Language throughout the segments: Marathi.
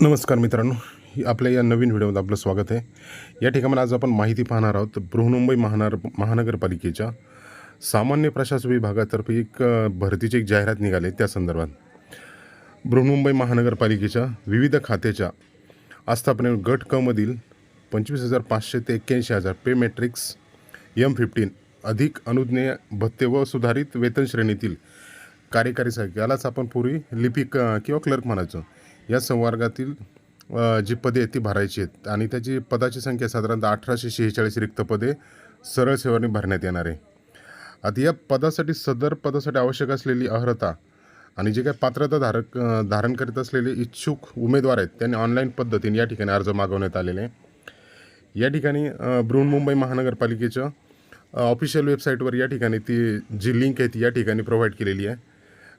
नमस्कार मित्रांनो ही आपल्या या नवीन व्हिडिओमध्ये आपलं स्वागत आहे. या ठिकाणी आज आपण माहिती पाहणार आहोत बृहन्मुंबई महानगर महानगरपालिकेच्या सामान्य प्रशासन विभागातर्फे एक भरतीची एक जाहिरात निघाली त्या संदर्भात. बृहन्मुंबई महानगरपालिकेच्या विविध खात्याच्या आस्थापने गट कमधील पंचवीस हजार पाचशे ते एक्क्याऐंशी हजार पे मॅट्रिक्स एम फिफ्टीन अधिक अनुज्ञेय भत्ते व सुधारित वेतन श्रेणीतील कार्यकारी यालाच आपण पूर्वी लिपिक किंवा क्लर्क म्हणायचो. या संवर्गातील जी पदे आहेत ती भरायची आहेत. आणि त्याची पदाची संख्या साधारणतः अठराशे शेहेचाळीस रिक्त पदे सरळ सेवाने भरण्यात येणार आहे. आता या पदासाठी सदर पदासाठी आवश्यक असलेली अर्हता आणि जे काही पात्रता धारक धारण करीत असलेले इच्छुक उमेदवार आहेत त्यांनी ऑनलाईन पद्धतीने या ठिकाणी अर्ज मागवण्यात आलेले आहे. या ठिकाणी अ, बृहन्मुंबई महानगरपालिकेच्या ऑफिशियल वेबसाईटवर या ठिकाणी ती जी लिंक आहे ती या ठिकाणी प्रोव्हाइड केलेली आहे.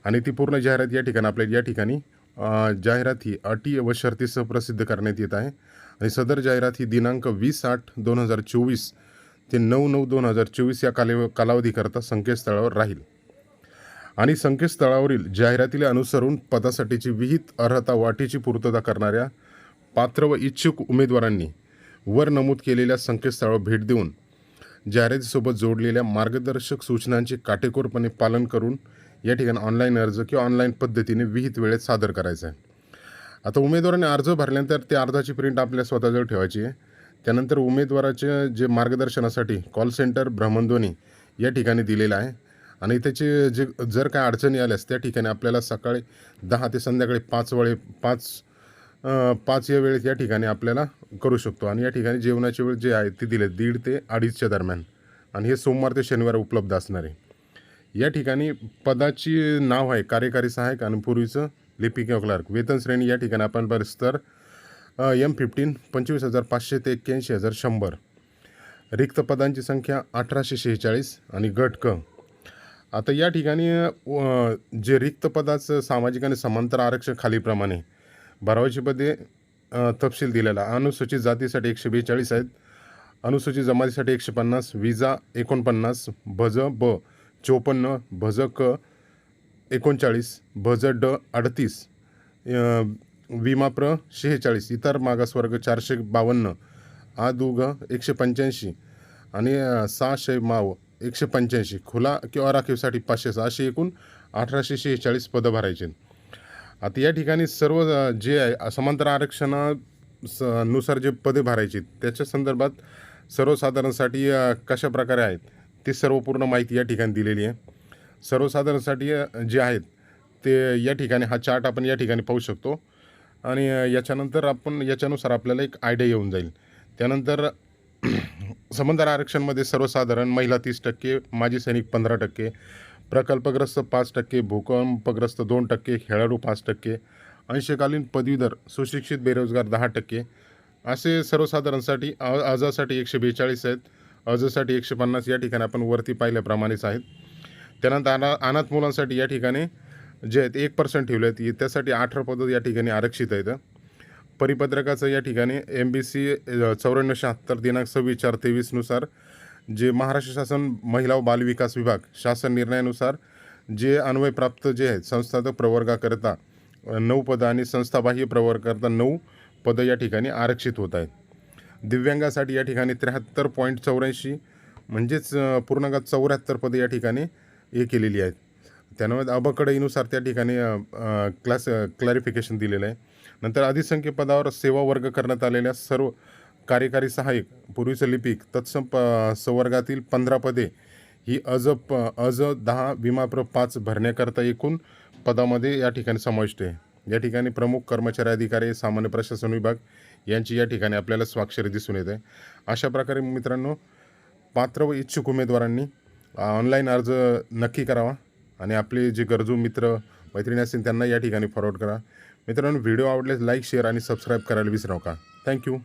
आणि ती पूर्ण जाहिरात या ठिकाणी आपल्याला या ठिकाणी जाहिरात ही अटी व शर्तीसह प्रसिद्ध करण्यात येत आहे. आणि सदर जाहिरात ही दिनांक वीस आठ दोन हजार चोवीस ते नऊ नऊ दोन हजार चोवीस या काले कालावधीकरता संकेतस्थळावर राहील. आणि संकेतस्थळावरील जाहिरातीला अनुसरून पदासाठीची विहित अर्हता वाटीची पूर्तता करणाऱ्या पात्र व इच्छुक उमेदवारांनी वर नमूद केलेल्या संकेतस्थळावर भेट देऊन जाहिरातीसोबत जोडलेल्या मार्गदर्शक सूचनांचे काटेकोरपणे पालन करून या ठिकाणी ऑनलाईन अर्ज किंवा ऑनलाईन पद्धतीने विहित वेळेत सादर करायचा आहे. आता उमेदवाराने अर्ज भरल्यानंतर त्या अर्जाची प्रिंट आपल्या स्वतःजवळ ठेवायची आहे. त्यानंतर उमेदवाराचे जे मार्गदर्शनासाठी कॉल सेंटर भ्रमणध्वनी या ठिकाणी दिलेलं आहे. आणि त्याचे जे जर काय अडचणी आल्यास त्या ठिकाणी आपल्याला सकाळी दहा ते संध्याकाळी पाच वेळे पाच पाच या वेळेत या ठिकाणी आपल्याला करू शकतो. आणि या ठिकाणी जेवणाची वेळ जे आहे ती दिले दीड ते अडीचच्या दरम्यान. आणि हे सोमवार ते शनिवार उपलब्ध असणार आहे. या ठिकाणी पदाची नाव आहे कार्यकारी सहाय्यक आणि पूर्वीचं लिपिक क्लार्क. वेतन श्रेणी या ठिकाणी आपण बरस्तर एम फिफ्टीन पंचवीस हजार पाचशे ते एक्क्याऐंशी हजार शंभर. रिक्त पदांची संख्या अठराशे शेहेचाळीस आणि गट क आता या ठिकाणी जे रिक्त पदाचं सामाजिक आणि समांतर आरक्षण खालीप्रमाणे बारावीची पदे तपशील दिलेला. अनुसूचित जातीसाठी एकशे बेचाळीस आहेत. अनुसूचित जमातीसाठी एकशे पन्नास विजा एकोणपन्नास भज ब. चोपन्न भज क एकोणचाळीस भज ड अडतीस विमा विमाप्र शेहेचाळीस इतर मागासवर्ग चारशे बावन्न आ दुग एकशे पंच्याऐंशी आणि सहाशे माव एकशे पंच्याऐंशी खुला किंवा राखीवसाठी पाचशे सहा अशी एकूण अठराशे शेहेचाळीस पदं भरायचे आहेत. आता या ठिकाणी सर्व जे आहे समांतर आरक्षणा स नुसार जे पदे भरायची त्याच्या संदर्भात सर्वसाधारणसाठी कशा प्रकारे आहेत ते सर्व पूर्ण माहिती या ठिकाणी दिलेली आहे. सर्वसाधारणसाठी जे आहेत ते या ठिकाणी हा चार्ट आपण या ठिकाणी पाहू शकतो. आणि याच्यानंतर आपण याच्यानुसार आपल्याला एक आयडिया येऊन जाईल. त्यानंतर समंदर आरक्षणमध्ये सर्वसाधारण महिला तीस टक्के माजी सैनिक पंधरा टक्के प्रकल्पग्रस्त पाच टक्के भूकंपग्रस्त दोन टक्के खेळाडू पाच टक्के अंशकालीन पदवीधर सुशिक्षित बेरोजगार दहा टक्के असे सर्वसाधारणसाठी आजासाठी एकशे बेचाळीस आहेत. अर्जासाठी एकशे पन्नास या ठिकाणी आपण वरती पाहिल्याप्रमाणेच आहेत. त्यानंतर अना अनाथ मुलांसाठी या ठिकाणी जे आहेत एक पर्सेंट ठेवले आहेत. त्यासाठी अठरा पदं या ठिकाणी आरक्षित आहेत. परिपत्रकाचं या ठिकाणी एम बी सी चौऱ्याण्णव शहात्तर दिनांक सव्वीस चार तेवीसनुसार जे महाराष्ट्र शासन महिला व बालविकास विभाग शासन निर्णयानुसार जे अन्वयप्राप्त जे आहेत संस्थागत प्रवर्गाकरता नऊ पदं आणि संस्थाबाह्य प्रवर्गाकरता नऊ पदं या ठिकाणी आरक्षित होत आहेत. दिव्यांगासाठी या ठिकाणी त्र्याहत्तर पॉईंट चौऱ्याऐंशी म्हणजेच अ, पूर्णांकात चौऱ्याहत्तर पदं या ठिकाणी हे केलेली आहेत. त्यानंतर अबकडईनुसार त्या ठिकाणी क्लास क्लॅरिफिकेशन दिलेलं आहे. नंतर अधिसंख्य पदावर सेवा वर्ग करण्यात आलेल्या सर्व कार्यकारी सहाय्यक पूर्वीचं लिपिक तत्सम प संवर्गातील पंधरा पदे ही अज प अज दहा विमाप्र पाच भरण्याकरता एकूण पदामध्ये या ठिकाणी समाविष्ट आहे. या ठिकाणी प्रमुख कर्मचारी अधिकारी सामान्य प्रशासन विभाग यांची या ठिकाणी आपल्याला स्वाक्षरी दिसून येत. आहे अशा प्रकारे मित्रांनो पात्र व इच्छुक उमेदवारांनी ऑनलाईन अर्ज नक्की करावा आणि आपले जे गरजू मित्र मैत्रिणी असतील त्यांना या ठिकाणी फॉरवर्ड करा. मित्रांनो व्हिडिओ आवडल्यास लाईक शेअर आणि सबस्क्राईब करायला विसरू नका. थँक्यू